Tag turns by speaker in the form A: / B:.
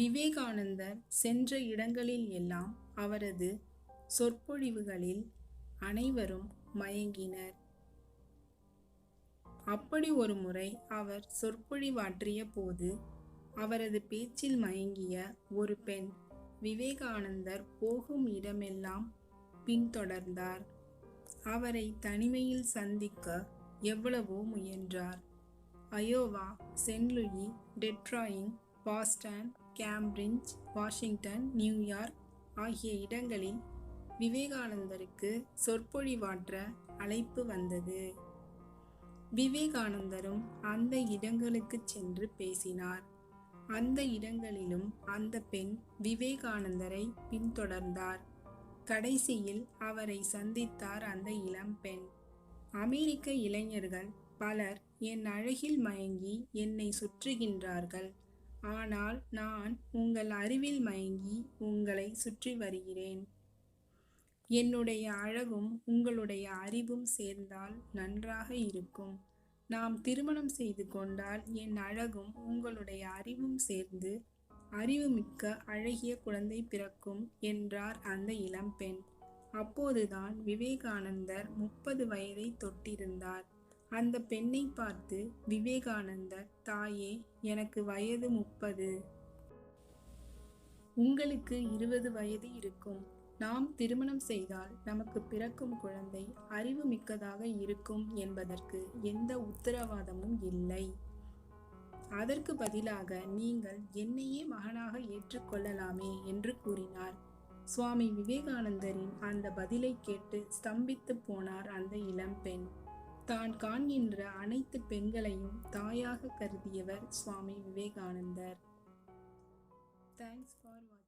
A: விவேகானந்தர் சென்ற இடங்களில் எல்லாம் அவரது சொற்பொழிவுகளில் அனைவரும் மயங்கினர். அப்படி ஒரு முறை அவர் சொற்பொழிவாற்றிய போது அவரது பேச்சில் மயங்கிய ஒரு பெண் விவேகானந்தர் போகும் இடமெல்லாம் பின்தொடர்ந்தார். அவரை தனிமையில் சந்திக்க எவ்வளவோ முயன்றார். Iowa Saint Louis Detroit Boston Cambridge Washington New York ஆகிய இடங்களில் விவேகானந்தருக்கு சொற்பொழிவாற்ற அழைப்பு வந்தது. விவேகானந்தரும் அந்த இடங்களுக்கு சென்று பேசினார். அந்த இடங்களிலும் அந்த பெண் விவேகானந்தரை பின்தொடர்ந்தார். கடைசியில் அவரை சந்தித்தார் அந்த இளம்பெண் அமெரிக்க இளைஞர்கள் பலர் என் அழகில் மயங்கி என்னை சுற்றுகின்றார்கள். ஆனால் நான் உங்கள் அறிவில் மயங்கி உங்களை சுற்றி வருகிறேன். என்னுடைய அழகும் உங்களுடைய அறிவும் சேர்ந்தால் நன்றாக இருக்கும். நாம் திருமணம் செய்து கொண்டால் என் அழகும் உங்களுடைய அறிவும் சேர்ந்து அறிவுமிக்க அழகிய குழந்தை பிறக்கும் என்றார் அந்த இளம்பெண். அப்போதுதான் விவேகானந்தர் முப்பது வயதை தொட்டிருந்தார். அந்த பெண்ணை பார்த்து விவேகானந்தர் தாயே எனக்கு வயது முப்பது. உங்களுக்கு இருபது வயது இருக்கும். நாம் திருமணம் செய்தால் நமக்கு பிறக்கும் குழந்தை அறிவு மிக்கதாக இருக்கும் என்பதற்கு எந்த உத்தரவாதமும் இல்லை. அதற்கு பதிலாக நீங்கள் என்னையே மகனாக ஏற்றுக்கொள்ளலாமே என்று கூறினார். சுவாமி விவேகானந்தரின் அந்த பதிலை கேட்டு ஸ்தம்பித்து போனார் அந்த இளம்பெண். தான் காண்கின்ற அனைத்து பெண்களையும் தாயாக கருதியவர் சுவாமி விவேகானந்தர். தேங்க்ஸ் ஃபார் வாட்சிங்